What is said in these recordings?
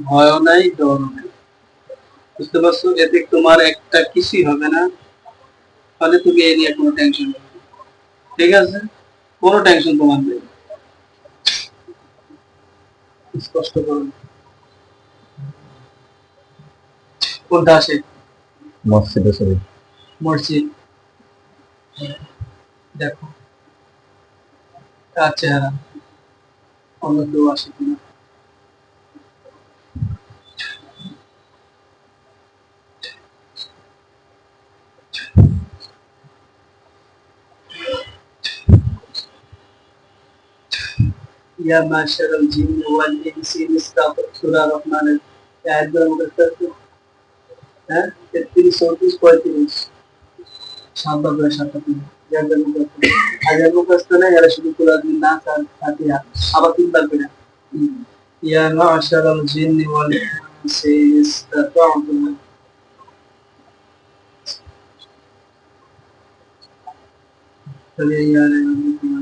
ভয়ও নাই ডরও নাই। বুঝতে পারছ? এতে তোমার একটা কিছুই হবে না। ফলে তুমি এ নিয়ে কোনো টেনশন নেই ঠিক আছে? কোনো টেনশন তোমার নেই। স্পষ্ট করুন কোনটা আসে? মসজিদে শরীফ মসজিদ। দেখো। কার চেহারা। অন্য কেউ আসে কিনা? يا معشر الجن والإنس إن استطعتم سورة الرحمن আয়াত গুলো মুখস্থ আছে হ্যাঁ তেত্রিশ চৌত্রিশ পঁয়ত্রিশ সাতবার করে সাতটা তিন যাদের মুখস্থ হাজার মুখস্থ নেই এরা শুধু কুলাদিন না তার ফাতিহা আবার তিনবার করে ইয়া মাশার আল জিন্নি ওয়াল ইনসি ইসতাতা'তুম فبأي آلاء ربكما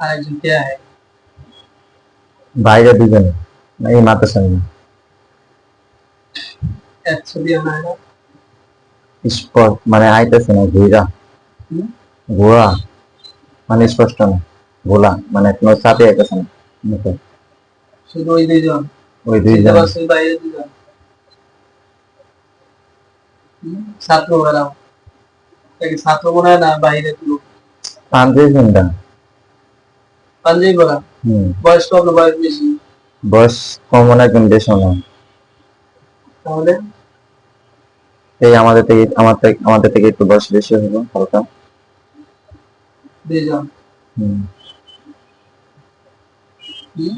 আরেকজন কে আছে বাইরে দুজনে না এই মাথার সঙ্গে এক ছবি আমার স্পষ্ট মানে আইতেছে না ঘুরা হুম? ঘোড়া মানে স্পষ্ট না গোলা মানে কোনো চাপে আইতেছে না মুখে। শুধু ওই দুইজন ওই চিনতে দুইজন পারছেন বাইরে দুজন হুম? ছাত্র বেড়াও তাকে ছাত্র মনে হয় না বাইরে লোক পাঞ্জাবি চিন্তা পাঞ্জাবি পড়া হম বয়স কম না বয়স বেশি বয়স কম না কিন্তু বেশি না তাহলে এই আমাদের থেকে আমার থেকে আমাদের থেকে একটু বয়স বেশি হলো হালকা দুইজন হুম। হুম?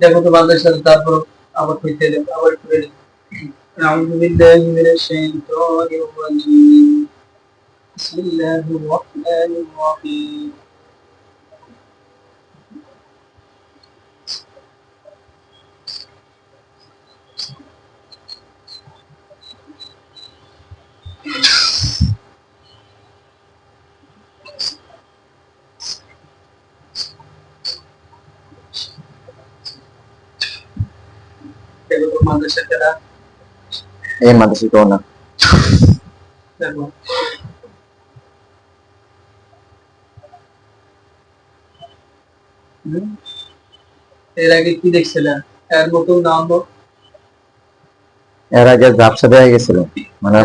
দেখো তো বান্ধবের সাথে তারপর আবার কইতে দেব আবার করে দেব أعوذ بالله من الشيطان الرجيم بسم الله الرحمن الرحيم মাদ্রাসা এই মাদ্রাসা কেউ না। এর আগে কি দেখছিলেন এর মতো নাম এর আগে ঝাপসা দেওয়া গেছিল। মানে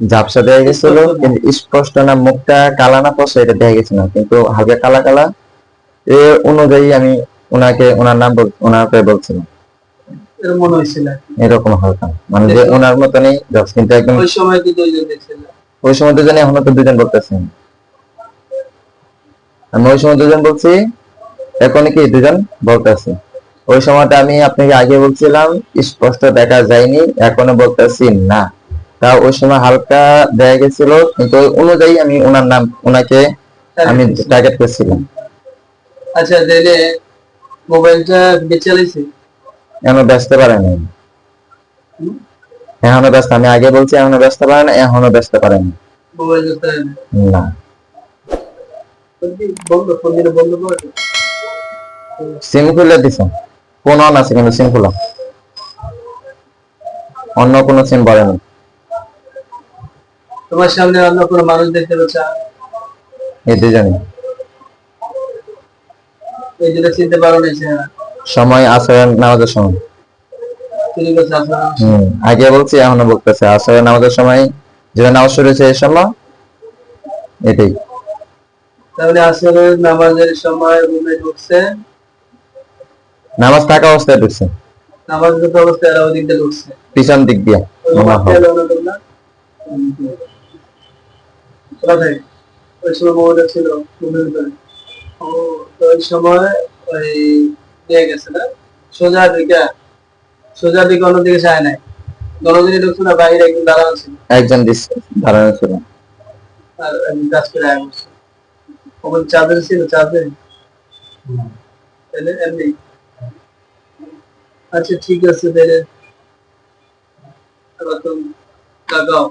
ঝাপসা দেওয়া গেছিল কিন্তু স্পষ্ট না মুখটা কালা না পশা এটা দেখা গেছে না। কিন্তু হালকা কালা কালা এ অনুযায়ী আমি ওনাকে ওনার নাম ওনাকে বলছিলাম। মনে হয়েছিল এরকম হালকা মানে যে ওনার মতনই জবস কিন্তু একদম ওই সময় কি দুইজন দেখছিলেন ওই সময় দুজনে এখনও তো দুজন বলতেছেন আমি ওই সময় দুজন বলছি এখন কি দুজন বলতেছি? ওই সময়টা আমি আপনাকে আগে বলছিলাম স্পষ্ট দেখা যায়নি এখনও বলতেছি না। তা ওই সময় হালকা দেখা গেছিল কিন্তু ওই অনুযায়ী আমি ওনার নাম ওনাকে আমি টার্গেট করছিলাম। আচ্ছা তাহলে মোবাইলটা বেঁচে এখনও ব্যস্ত পারে নাই। এখনও ব্যস্ত আমি আগে বলছি এখনও ব্যস্ত পারে না এখনও ব্যস্ত পারে না। না? না। সিম খুলে দিছ। কোন অন আছে কিন্তু সিম খোলা। অন্য কোনো সিম বলেনি তোমার সামনে অন্য কোনো মানুষ দেখতে পাচ্ছ? এই দুজনে। এই চিনতে পারো না সময় আসরের নামাজের সময়। আগে বলছি এখনও বলতেছে আসরের নামাজের সময় যেটা নামাজ শুরু হয়েছে সময় এটাই। তাহলে আসলে নামাজের সময় রুমে ঢুকছে। নামাজ থাকা অবস্থায় ঢুকছে। নামাজ যত অবস্থায় এরা ওদিক দিয়ে ঢুকছে। পিছন দিক দিয়ে। ওই সময় ছিল রুমের ভিতরে। ও, তো ওই সময় ওই নিয়ে গেছে না সোজা দিকে সোজা দিকে অন্যদিকে যায় নাই। দলদিনে ঢুকছে না বাইরে একদিন দাঁড়ানো ছিল। একজন দিচ্ছে দাঁড়ানো ছিল। আর একদিন কাজ করে আয় বসে ওখানে চাঁদের ছিল চাঁদের। তাহলে এমনি। আচ্ছা ঠিক আছে তাহলে। এবার তুমি লাগাও।